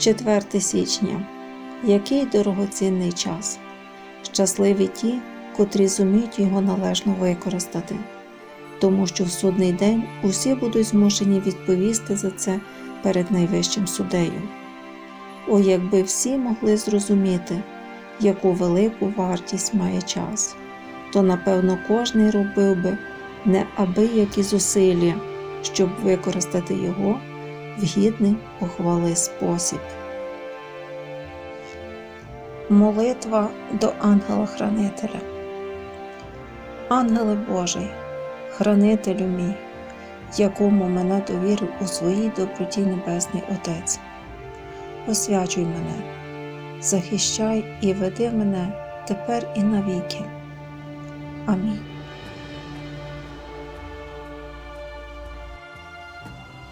4 січня. Який дорогоцінний час. Щасливі ті, котрі зуміють його належно використати, тому що в судний день усі будуть змушені відповісти за це перед найвищим суддею. О, якби всі могли зрозуміти, яку велику вартість має час, то напевно кожний робив би неабиякі зусилля, щоб використати його гідний похвали спосіб. Молитва до ангела-хранителя. Ангеле Божий, хранителю мій, якому мене довірив у своїй доброті Небесний Отець. Освячуй мене, захищай і веди мене тепер і навіки. Амінь.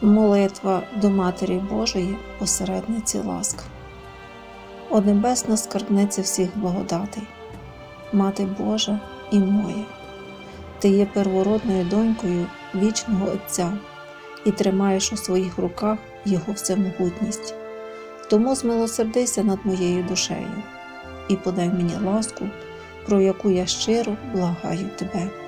Молитва до Матері Божої, посередниці ласк. О небесна скарбниця всіх благодатей, Мати Божа і моя, Ти є первородною донькою вічного Отця і тримаєш у своїх руках Його всемогутність. Тому змилосердися над моєю душею і подай мені ласку, про яку я щиро благаю тебе.